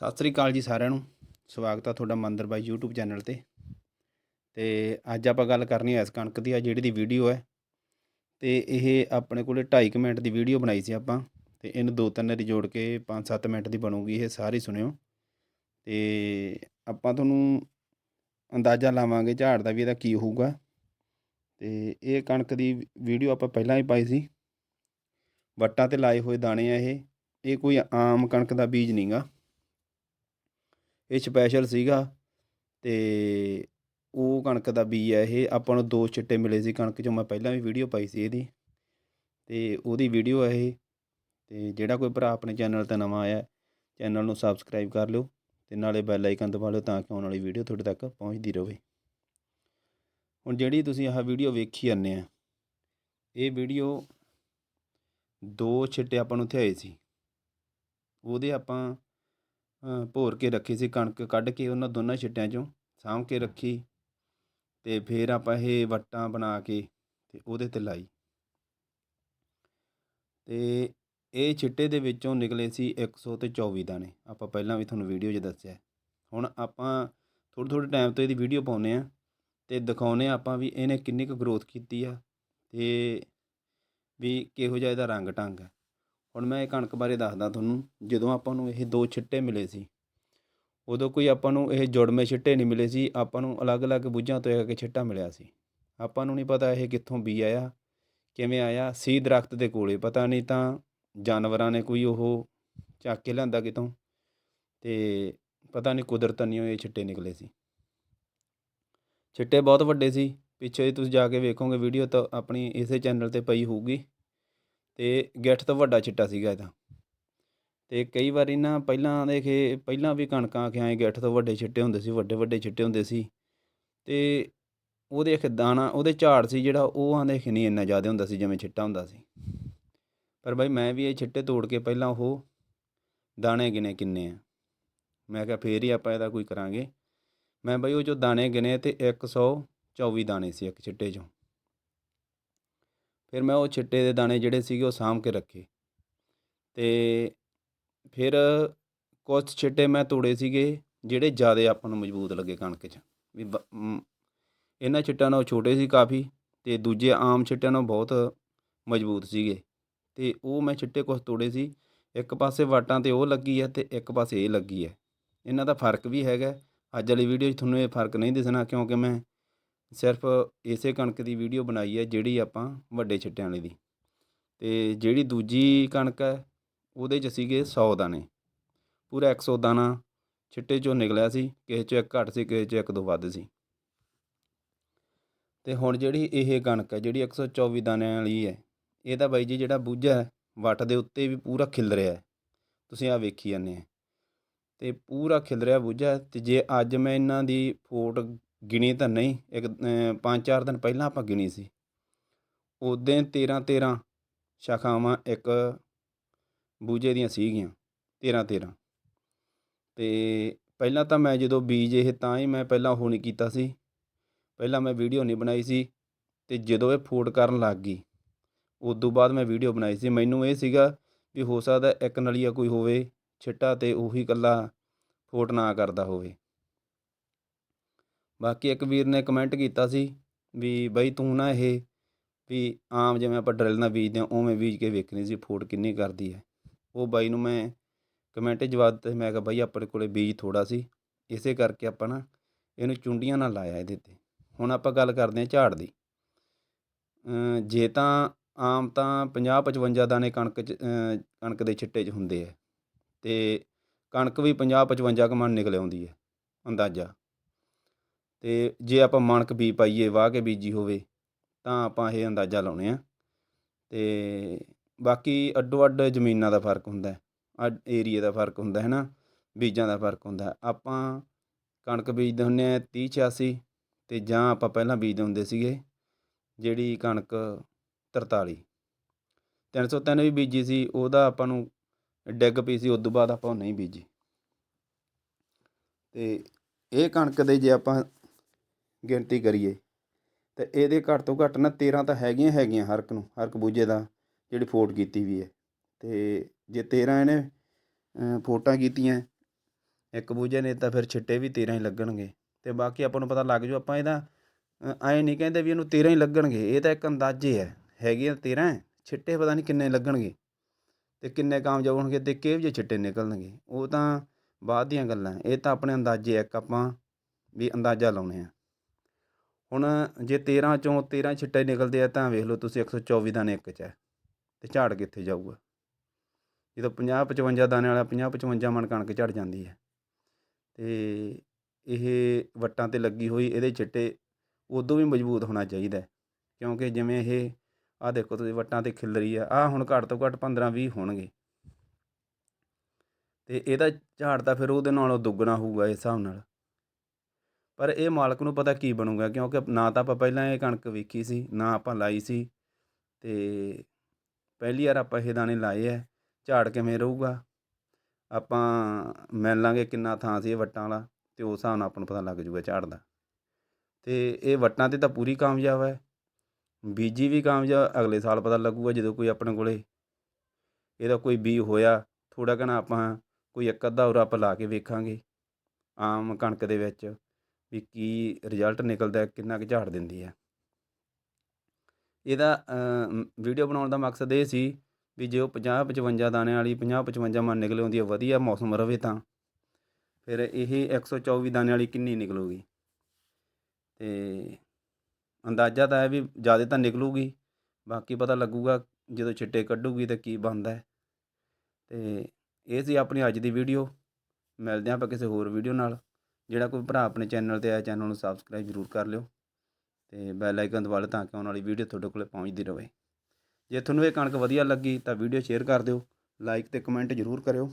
ਸਤਿ ਸ੍ਰੀ ਅਕਾਲ ਜੀ ਸਾਰਿਆਂ ਨੂੰ। ਸਵਾਗਤ ਆ ਤੁਹਾਡਾ ਮੰਦਰ ਬਾਈ YouTube ਚੈਨਲ ਤੇ। ਤੇ ਅੱਜ ਆਪਾਂ ਗੱਲ ਕਰਨੀ ਹੈ ਇਸ ਕਣਕ ਦੀ, ਆ ਜਿਹੜੀ ਦੀ ਵੀਡੀਓ ਹੈ। ਤੇ ਇਹ ਆਪਣੇ ਕੋਲੇ 2.5 ਮਿੰਟ ਦੀ ਵੀਡੀਓ ਬਣਾਈ ਸੀ ਆਪਾਂ। ਤੇ ਇਹਨੂੰ ਦੋ ਤਿੰਨ ਵਾਰੀ ਜੋੜ ਕੇ 5-7 ਮਿੰਟ ਦੀ ਬਣੂਗੀ ਇਹ ਸਾਰੀ, ਸੁਣਿਓ। ਤੇ ਆਪਾਂ ਤੁਹਾਨੂੰ ਅੰਦਾਜ਼ਾ ਲਾਵਾਂਗੇ ਝਾੜ ਦਾ ਵੀ ਇਹਦਾ ਕੀ ਹੋਊਗਾ। ਤੇ ਇਹ ਕਣਕ ਦੀ ਵੀਡੀਓ ਆਪਾਂ ਪਹਿਲਾਂ ਹੀ ਪਾਈ ਸੀ। ਵੱਟਾਂ ਤੇ ਲਾਏ ਹੋਏ ਦਾਣੇ ਆ ਇਹ। ਇਹ ਕੋਈ ਆਮ ਕਣਕ ਦਾ ਬੀਜ ਨਹੀਂਗਾ ਇਹ ਸਪੈਸ਼ਲ ਸੀਗਾ ਅਤੇ ਉਹ ਕਣਕ ਦਾ ਬੀਜ ਹੈ ਇਹ, ਆਪਾਂ ਨੂੰ ਦੋ ਛਿੱਟੇ ਮਿਲੇ ਸੀ ਕਣਕ 'ਚੋਂ, ਮੈਂ ਪਹਿਲਾਂ ਵੀ ਵੀਡੀਓ ਪਾਈ ਸੀ ਇਹਦੀ ਅਤੇ ਉਹਦੀ ਵੀਡੀਓ ਹੈ ਇਹ ਅਤੇ ਜਿਹੜਾ ਕੋਈ ਭਰਾ ਆਪਣੇ ਚੈਨਲ ਤੇ ਨਵਾਂ ਆਇਆ ਚੈਨਲ ਨੂੰ ਸਬਸਕ੍ਰਾਈਬ ਕਰ ਲਿਓ ਅਤੇ ਨਾਲੇ ਬੈਲ ਆਈਕਨ ਦਬਾ ਲਿਓ ਤਾਂ ਕਿ ਆਉਣ ਵਾਲੀ ਵੀਡੀਓ ਤੁਹਾਡੇ ਤੱਕ ਪਹੁੰਚਦੀ ਰਹੇ ਹੁਣ ਜਿਹੜੀ ਤੁਸੀਂ ਆਹ ਵੀਡੀਓ ਵੇਖੀ ਜਾਂਦੇ ਆ, ਇਹ ਵੀਡੀਓ ਦੋ ਛਿੱਟੇ ਆਪਾਂ ਨੂੰ ਥਿਆਏ ਸੀ, ਉਹਦੇ ਆਪਾਂ ਭੋਰ ਕੇ ਰੱਖੀ ਸੀ, ਕਣਕ ਕੱਢ ਕੇ ਉਹਨਾਂ ਦੋਨਾਂ ਛਿੱਟਿਆਂ 'ਚੋਂ ਸਾਂਭ ਕੇ ਰੱਖੀ ਅਤੇ ਫਿਰ ਆਪਾਂ ਇਹ ਵੱਟਾਂ ਬਣਾ ਕੇ ਅਤੇ ਉਹਦੇ ਤੇ ਲਾਈ। ਅਤੇ ਇਹ ਛਿੱਟੇ ਦੇ ਵਿੱਚੋਂ ਨਿਕਲੇ ਸੀ ਇੱਕ ਸੌ ਅਤੇ ਚੌਵੀ ਦਾਣੇ। ਆਪਾਂ ਪਹਿਲਾਂ ਵੀ ਤੁਹਾਨੂੰ ਵੀਡੀਓ 'ਚ ਦੱਸਿਆ। ਹੁਣ ਆਪਾਂ ਥੋੜ੍ਹੇ ਥੋੜ੍ਹੇ ਟਾਈਮ ਤੋਂ ਇਹਦੀ ਵੀਡੀਓ ਪਾਉਂਦੇ ਆ ਅਤੇ ਦਿਖਾਉਂਦੇ ਆ ਆਪਾਂ ਵੀ ਇਹਨੇ ਕਿੰਨੀ ਕੁ ਗਰੋਥ ਕੀਤੀ ਆ ਅਤੇ ਵੀ ਕਿਹੋ ਜਿਹਾ ਇਹਦਾ ਰੰਗ ਢੰਗ ਹੈ ਹੁਣ ਮੈਂ ਇਹ ਕਣਕ ਬਾਰੇ ਦੱਸਦਾ ਤੁਹਾਨੂੰ, ਜਦੋਂ ਆਪਾਂ ਨੂੰ ਇਹ ਦੋ ਛਿੱਟੇ ਮਿਲੇ ਸੀ, ਉਦੋਂ ਕੋਈ ਆਪਾਂ ਨੂੰ ਇਹ ਜੁੜਵੇਂ ਛਿੱਟੇ ਨਹੀਂ ਮਿਲੇ ਸੀ, ਆਪਾਂ ਨੂੰ ਅਲੱਗ-ਅਲੱਗ ਬੁੱਝਾਂ ਤੋਂ ਇੱਕ ਛਿੱਟਾ ਮਿਲਿਆ ਸੀ। ਆਪਾਂ ਨੂੰ ਨਹੀਂ ਪਤਾ ਇਹ ਕਿੱਥੋਂ ਬੀ ਆਇਆ, ਕਿਵੇਂ ਆਇਆ ਸੀ ਦਰਖਤ ਦੇ ਕੋਲੇ, ਪਤਾ ਨਹੀਂ ਤਾਂ ਜਾਨਵਰਾਂ ਨੇ ਕੋਈ ਉਹ ਚੱਕ ਕੇ ਲਿਆਂਦਾ ਕਿਤੋਂ, ਤੇ ਪਤਾ ਨਹੀਂ ਕੁਦਰਤ ਨਹੀਂ ਇਹ ਛਿੱਟੇ ਨਿਕਲੇ ਸੀ। ਛਿੱਟੇ ਬਹੁਤ ਵੱਡੇ ਸੀ, ਪਿੱਛੇ ਤੁਸੀਂ ਜਾ ਕੇ ਵੇਖੋਗੇ ਵੀਡੀਓ ਤਾਂ ਆਪਣੀ ਇਸੇ ਚੈਨਲ ਤੇ ਪਈ ਹੋਊਗੀ। ਅਤੇ ਗਿੱਠ ਤੋਂ ਵੱਡਾ ਚਿੱਟਾ ਸੀਗਾ ਇਹਦਾ ਅਤੇ ਕਈ ਵਾਰੀ ਨਾ ਪਹਿਲਾਂ ਦੇਖੇ ਪਹਿਲਾਂ ਵੀ ਕਣਕਾਂ ਖਿਆਏ ਗਿੱਠ ਤੋਂ ਵੱਡੇ ਛਿੱਟੇ ਹੁੰਦੇ ਸੀ, ਵੱਡੇ ਵੱਡੇ ਛਿੱਟੇ ਹੁੰਦੇ ਸੀ। ਅਤੇ ਉਹਦੇ ਇੱਕ ਦਾਣਾ, ਉਹਦੇ ਝਾੜ ਸੀ ਜਿਹੜਾ, ਉਹ ਆਂਦੇ ਕਿ ਨਹੀਂ ਇੰਨਾ ਜ਼ਿਆਦਾ ਹੁੰਦਾ ਸੀ ਜਿਵੇਂ ਛਿੱਟਾ ਹੁੰਦਾ ਸੀ। ਪਰ ਬਾਈ ਮੈਂ ਵੀ ਇਹ ਛਿੱਟੇ ਤੋੜ ਕੇ ਪਹਿਲਾਂ ਉਹ ਦਾਣੇ ਗਿਣੇ ਕਿੰਨੇ ਆ। ਮੈਂ ਕਿਹਾ ਫੇਰ ਹੀ ਆਪਾਂ ਇਹਦਾ ਕੋਈ ਕਰਾਂਗੇ। ਮੈਂ ਬਾਈ ਉਹ ਜੋ ਦਾਣੇ ਗਿਣੇ ਤੇ 124 ਦਾਣੇ ਸੀ ਇੱਕ ਛਿੱਟੇ 'ਚੋਂ। ਫਿਰ ਮੈਂ ਉਹ ਛਿੱਟੇ ਦੇ ਦਾਣੇ ਜਿਹੜੇ ਸੀਗੇ ਉਹ ਸਾਂਭ ਕੇ ਰੱਖੇ। ਅਤੇ ਫਿਰ ਕੁਝ ਛਿੱਟੇ ਮੈਂ ਤੋੜੇ ਸੀਗੇ ਜਿਹੜੇ ਜ਼ਿਆਦਾ ਆਪਾਂ ਨੂੰ ਮਜ਼ਬੂਤ ਲੱਗੇ ਕਣਕ 'ਚ। ਵੀ ਬ- ਮ, ਇਹਨਾਂ ਛਿੱਟਾਂ ਨਾਲੋਂ ਛੋਟੇ ਸੀ ਕਾਫੀ ਅਤੇ ਦੂਜੇ ਆਮ ਛਿੱਟਿਆਂ ਨਾਲੋਂ ਬਹੁਤ ਮਜ਼ਬੂਤ ਸੀਗੇ। ਅਤੇ ਉਹ ਮੈਂ ਛਿੱਟੇ ਕੁਝ ਤੋੜੇ ਸੀ ਇੱਕ ਪਾਸੇ ਵਾਟਾਂ ਤੇ ਉਹ ਲੱਗੀ ਹੈ ਅਤੇ ਇੱਕ ਪਾਸੇ ਇਹ ਲੱਗੀ ਹੈ ਇਹਨਾਂ ਦਾ ਫ਼ਰਕ ਵੀ ਹੈਗਾ। ਅੱਜ ਵਾਲੀ ਵੀਡੀਓ 'ਚ ਤੁਹਾਨੂੰ ਇਹ ਫ਼ਰਕ ਨਹੀਂ ਦਿਸਣਾ ਕਿਉਂਕਿ ਮੈਂ ਸਿਰਫ ਇਸੇ ਕਣਕ ਦੀ ਵੀਡੀਓ ਬਣਾਈ ਹੈ, ਜਿਹੜੀ ਆਪਾਂ ਵੱਡੇ ਛਿੱਟਿਆਂ ਵਾਲੀ ਦੀ। ਅਤੇ ਜਿਹੜੀ ਦੂਜੀ ਕਣਕ ਹੈ, ਉਹਦੇ 'ਚ ਸੀਗੇ ਸੌ ਦਾਣੇ। ਪੂਰਾ ਇੱਕ ਸੌ ਦਾਣਾ ਛਿੱਟੇ 'ਚੋਂ ਨਿਕਲਿਆ ਸੀ, ਕਿਸੇ 'ਚੋਂ ਇੱਕ ਘੱਟ ਸੀ, ਕਿਸੇ 'ਚੋਂ ਇੱਕ ਦੋ ਵੱਧ ਸੀ। ਤੇ ਹੁਣ ਜਿਹੜੀ ਇਹ ਕਣਕ ਹੈ, ਜਿਹੜੀ 124 ਦਾਣਿਆਂ ਵਾਲੀ ਹੈ, ਇਹਦਾ ਬਾਈ ਜੀ ਜਿਹੜਾ ਬੂਝਾ ਹੈ, ਵੱਟ ਦੇ ਉੱਤੇ ਵੀ ਪੂਰਾ ਖਿਲ ਰਿਹਾ ਹੈ। ਤੁਸੀਂ ਆ ਵੇਖੀ ਜਾਂਦੇ ਆ। ਤੇ ਪੂਰਾ ਖਿਲ ਰਿਹਾ ਬੂਝਾ ਤੇ ਜੇ ਅੱਜ ਮੈਂ ਇਹਨਾਂ ਦੀ ਫੋਟ ਗਿਣੀ ਤਾਂ ਨਹੀਂ, ਇੱਕ ਪੰਜ, ਚਾਰ ਦਿਨ ਪਹਿਲਾਂ ਆਪਾਂ ਗਿਣੀ ਸੀ। ਉਦੋਂ 13 13 ਸ਼ਾਖਾਵਾਂ ਇੱਕ ਬੂਝੇ ਦੀਆਂ ਸੀਗੀਆਂ 13 13 ਤੇ ਪਹਿਲਾਂ ਤਾਂ ਮੈਂ ਜਦੋਂ ਬੀਜ ਇਹ ਤਾਂ ਹੀ ਮੈਂ ਪਹਿਲਾਂ ਉਹ ਨਹੀਂ ਕੀਤਾ ਸੀ। ਪਹਿਲਾਂ ਮੈਂ ਵੀਡੀਓ ਨਹੀਂ ਬਣਾਈ ਸੀ ਤੇ ਜਦੋਂ ਇਹ ਫੋਟ ਕਰਨ ਲੱਗ ਗਈ, ਉਦੋਂ ਬਾਅਦ ਮੈਂ ਵੀਡੀਓ ਬਣਾਈ ਸੀ। ਮੈਨੂੰ ਇਹ ਸੀਗਾ ਵੀ ਹੋ ਸਕਦਾ ਇੱਕ ਨਲੀਆ ਕੋਈ ਹੋਵੇ, ਛਿੱਟਾ ਤੇ ਉਹੀ ਇਕੱਲਾ ਫੋਟ ਨਾ ਕਰਦਾ ਹੋਵੇ। ਬਾਕੀ ਇੱਕ ਵੀਰ ਨੇ ਕਮੈਂਟ ਕੀਤਾ ਸੀ ਵੀ ਬਈ ਤੂੰ ਨਾ ਇਹ ਵੀ ਆਮ ਜਿਵੇਂ ਆਪਾਂ ਡਰਿਲ ਨਾਲ ਬੀਜਦੇ ਹਾਂ, ਉਵੇਂ ਬੀਜ ਕੇ ਵੇਖਣੀ ਸੀ ਫੋਟ ਕਿੰਨੀ ਕਰਦੀ ਹੈ। ਉਹ ਬਾਈ ਨੂੰ ਮੈਂ ਕਮੈਂਟ ਜਵਾਬ ਦਿੱਤਾ ਮੈਂ ਕਿਹਾ ਬਾਈ ਆਪਣੇ ਕੋਲੇ ਬੀਜ ਥੋੜਾ ਸੀ, ਇਸੇ ਕਰਕੇ ਆਪਾਂ ਨਾ ਇਹਨੂੰ ਚੁੰਡੀਆਂ ਨਾਲ ਲਾਇਆ ਇਹਦੇ ਤੇ। ਹੁਣ ਆਪਾਂ ਗੱਲ ਕਰਦੇ ਹਾਂ ਝਾੜ ਦੀ। ਜੇ ਤਾਂ ਆਮ ਤਾਂ 50 55 ਦਾਣੇ ਕਣਕ 'ਚ ਕਣਕ ਦੇ ਛਿੱਟੇ 'ਚ ਹੁੰਦੇ ਆ ਤੇ ਕਣਕ ਵੀ 50 55 ਕੁ ਮਣ ਨਿਕਲ ਆਉਂਦੀ ਹੈ, ਅੰਦਾਜ਼ਾ। ਅਤੇ ਜੇ ਆਪਾਂ ਮਣਕ ਬੀ ਪਾਈਏ, ਵਾਹ ਕੇ ਬੀਜੀ ਹੋਵੇ, ਤਾਂ ਆਪਾਂ ਇਹ ਅੰਦਾਜ਼ਾ ਲਾਉਂਦੇ ਹਾਂ ਅਤੇ ਬਾਕੀ ਅੱਡੋ ਅੱਡ ਜ਼ਮੀਨਾਂ ਦਾ ਫ਼ਰਕ ਹੁੰਦਾ, ਅੱਡ ਏਰੀਏ ਦਾ ਫ਼ਰਕ ਹੁੰਦਾ ਹੈ ਨਾ ਬੀਜਾਂ ਦਾ ਫ਼ਰਕ ਹੁੰਦਾ। ਆਪਾਂ ਕਣਕ ਬੀਜਦੇ ਹੁੰਦੇ ਹਾਂ ਤੀਹ ਛਿਆਸੀ ਅਤੇ ਜਾਂ ਆਪਾਂ ਪਹਿਲਾਂ ਬੀਜਦੇ ਹੁੰਦੇ ਸੀਗੇ, ਜਿਹੜੀ ਕਣਕ 43 303 ਵੀ ਬੀਜੀ ਸੀ, ਉਹਦਾ ਆਪਾਂ ਨੂੰ ਡਿੱਗ ਪਈ ਸੀ ਉਸ ਤੋਂ ਬਾਅਦ ਆਪਾਂ ਉਹ ਨਹੀਂ ਬੀਜੀ। ਅਤੇ ਇਹ ਕਣਕ ਦੇ ਜੇ ਆਪਾਂ ਗਿਣਤੀ ਕਰੀਏ, ਤਾਂ ਇਹਦੇ ਘੱਟ ਤੋਂ ਘੱਟ ਨਾ 13 ਤਾਂ ਹੈਗੀਆਂ ਹੈਗੀਆਂ ਹਰ ਇੱਕ ਨੂੰ, ਹਰ ਇੱਕ ਬੂਝੇ ਦਾ ਜਿਹੜੀ ਫੋਟ ਕੀਤੀ ਵੀ ਹੈ। ਤੇ ਜੇ 13 ਇਹਨੇ ਫੋਟਾਂ ਕੀਤੀਆਂ, ਇੱਕ ਬੂਝੇ ਨੇ ਤਾਂ ਫਿਰ ਛਿੱਟੇ ਵੀ 13 ਹੀ ਲੱਗਣਗੇ। ਤੇ ਬਾਕੀ ਆਪਾਂ ਨੂੰ ਪਤਾ ਲੱਗ ਜੂ, ਆਪਾਂ ਇਹਦਾ ਐਂ ਨਹੀਂ ਕਹਿੰਦੇ ਵੀ ਇਹਨੂੰ 13 ਹੀ ਲੱਗਣਗੇ, ਇਹ ਤਾਂ ਇੱਕ ਅੰਦਾਜ਼ੇ ਹੈ ਹੈਗੇ ਆ 13 ਛਿੱਟੇ ਪਤਾ ਨਹੀਂ ਕਿੰਨੇ ਲੱਗਣਗੇ। ਤੇ ਕਿੰਨੇ ਕਾਮਯਾਬ ਹੋਣਗੇ ਤੇ ਕਿਹੋ ਜਿਹੇ ਛਿੱਟੇ ਨਿਕਲਣਗੇ, ਉਹ ਤਾਂ ਬਾਅਦ ਦੀਆਂ ਗੱਲਾਂ, ਇਹ ਤਾਂ ਆਪਣੇ ਅੰਦਾਜ਼ੇ ਇੱਕ ਆਪਾਂ ਵੀ ਅੰਦਾਜ਼ਾ ਲਾਉਣੇ ਆ ਹੁਣ ਜੇ 13 ਚੋਂ 13 ਛਿੱਟੇ ਨਿਕਲਦੇ ਆ ਤਾਂ ਵੇਖ ਲਓ ਤੁਸੀਂ 124 ਦਾਣੇ ਇੱਕ 'ਚ ਹੈ ਅਤੇ ਝਾੜ ਕਿੱਥੇ ਜਾਊਗਾ? ਜਦੋਂ 50 55 ਦਾਣੇ ਵਾਲਾ 50 55 ਮਣ ਕਣਕ ਝੜ ਜਾਂਦੀ ਹੈ। ਅਤੇ ਇਹ ਵੱਟਾਂ ਤੇ ਲੱਗੀ ਹੋਈ ਇਹਦੇ ਛਿੱਟੇ ਉਦੋਂ ਵੀ ਮਜ਼ਬੂਤ ਹੋਣਾ ਚਾਹੀਦਾ ਕਿਉਂਕਿ ਜਿਵੇਂ ਇਹ, ਆਹ ਦੇਖੋ ਤੁਸੀਂ ਵੱਟਾਂ ਤੇ ਖਿਲਰੀ ਆ, ਆਹ ਹੁਣ ਘੱਟ ਤੋਂ ਘੱਟ 15 20 ਹੋਣਗੇ। ਤੇ ਇਹਦਾ ਝਾੜ ਤਾਂ ਫਿਰ ਉਹਦੇ ਨਾਲੋਂ ਦੁੱਗਣਾ ਹੋਊਗਾ ਇਸ ਹਿਸਾਬ ਨਾਲ। ਪਰ ਇਹ ਮਾਲਕ ਨੂੰ ਪਤਾ ਕੀ ਬਣੂਗਾ, ਕਿਉਂਕਿ ਨਾ ਤਾਂ ਆਪਾਂ ਪਹਿਲਾਂ ਇਹ ਕਣਕ ਵੇਖੀ ਸੀ, ਨਾ ਆਪਾਂ ਲਾਈ ਸੀ ਤੇ ਪਹਿਲੀ ਵਾਰ ਆਪਾਂ ਇਹ ਦਾਣੇ ਲਾਏ ਐ ਝਾੜ ਕਿਵੇਂ ਰਹੂਗਾ? ਆਪਾਂ ਮਿਲ ਲਾਂਗੇ ਕਿੰਨਾ ਥਾਂ ਸੀ ਇਹ ਵੱਟਾਂ ਵਾਲਾ ਤੇ ਉਸ ਹਿਸਾਬ ਨਾਲ ਆਪਾਂ ਨੂੰ ਪਤਾ ਲੱਗ ਜੂਗਾ ਝਾੜ ਦਾ। ਤੇ ਇਹ ਵੱਟਾਂ ਤੇ ਤਾਂ ਪੂਰੀ ਕਾਮਯਾਬ ਹੈ, ਬੀਜੀ ਵੀ ਕਾਮਯਾਬ, ਅਗਲੇ ਸਾਲ ਪਤਾ ਲੱਗੂਗਾ ਜਦੋਂ ਕੋਈ ਆਪਣੇ ਕੋਲੇ ਇਹਦਾ ਕੋਈ ਬੀ ਹੋਇਆ ਥੋੜਾ ਘਣਾ ਆਪਾਂ ਕੋਈ ਇੱਕ ਅੱਧਾ ਹੋਰ ਆਪਾਂ ਲਾ ਕੇ ਵੇਖਾਂਗੇ, ਆਮ ਕਣਕ ਦੇ ਵਿੱਚ। ਵੀ ਕੀ ਰਿਜ਼ਲਟ ਨਿਕਲਦਾ ਕਿੰਨਾ ਕੁ ਝਾੜ ਦਿੰਦੀ ਹੈ। ਇਹਦਾ ਵੀਡੀਓ ਬਣਾਉਣ ਦਾ ਮਕਸਦ ਇਹ ਸੀ ਵੀ ਜੇ ਉਹ 50 55 ਦਾਣਿਆਂ ਵਾਲੀ 50 55 ਮਨ ਨਿਕਲੇ ਹੁੰਦੀ ਹੈ ਵਧੀਆ ਮੌਸਮ ਰਵੇ ਤਾਂ, ਫਿਰ ਇਹ 124 ਦਾਣੇ ਵਾਲੀ ਕਿੰਨੀ ਨਿਕਲੂਗੀ। ਤੇ ਅੰਦਾਜ਼ਾ ਤਾਂ ਹੈ ਵੀ ਜ਼ਿਆਦਾ ਤਾਂ ਨਿਕਲੂਗੀ, ਬਾਕੀ ਪਤਾ ਲੱਗੂਗਾ ਜਦੋਂ ਛਿੱਟੇ ਕੱਢੂਗੀ ਤਾਂ ਕੀ ਬਣਦਾ ਹੈ। ਤੇ ਇਹ ਸੀ ਆਪਣੀ ਅੱਜ ਦੀ ਵੀਡੀਓ ਮਿਲਦੇ ਆਪਾਂ ਕਿਸੇ ਹੋਰ ਵੀਡੀਓ ਨਾਲ। ਜਿਹੜਾ ਕੋਈ ਭਰਾ ਆਪਣੇ ਚੈਨਲ ਤੇ ਆਇਆ, ਚੈਨਲ ਨੂੰ ਸਬਸਕ੍ਰਾਈਬ ਜ਼ਰੂਰ ਕਰ ਲਿਓ ਤੇ ਬੈਲ ਆਈਕਨ ਦਬਾ ਲਓ ਤਾਂ ਕਿ ਆਉਣ ਵਾਲੀ ਵੀਡੀਓ ਤੁਹਾਡੇ ਕੋਲੇ ਪਹੁੰਚਦੀ ਰਹੇ। ਜੇ ਤੁਹਾਨੂੰ ਇਹ ਕਣਕ ਵਧੀਆ ਲੱਗੀ ਤਾਂ ਵੀਡੀਓ ਸ਼ੇਅਰ ਕਰ ਦਿਓ ਲਾਈਕ ਤੇ ਕਮੈਂਟ ਜ਼ਰੂਰ ਕਰਿਓ।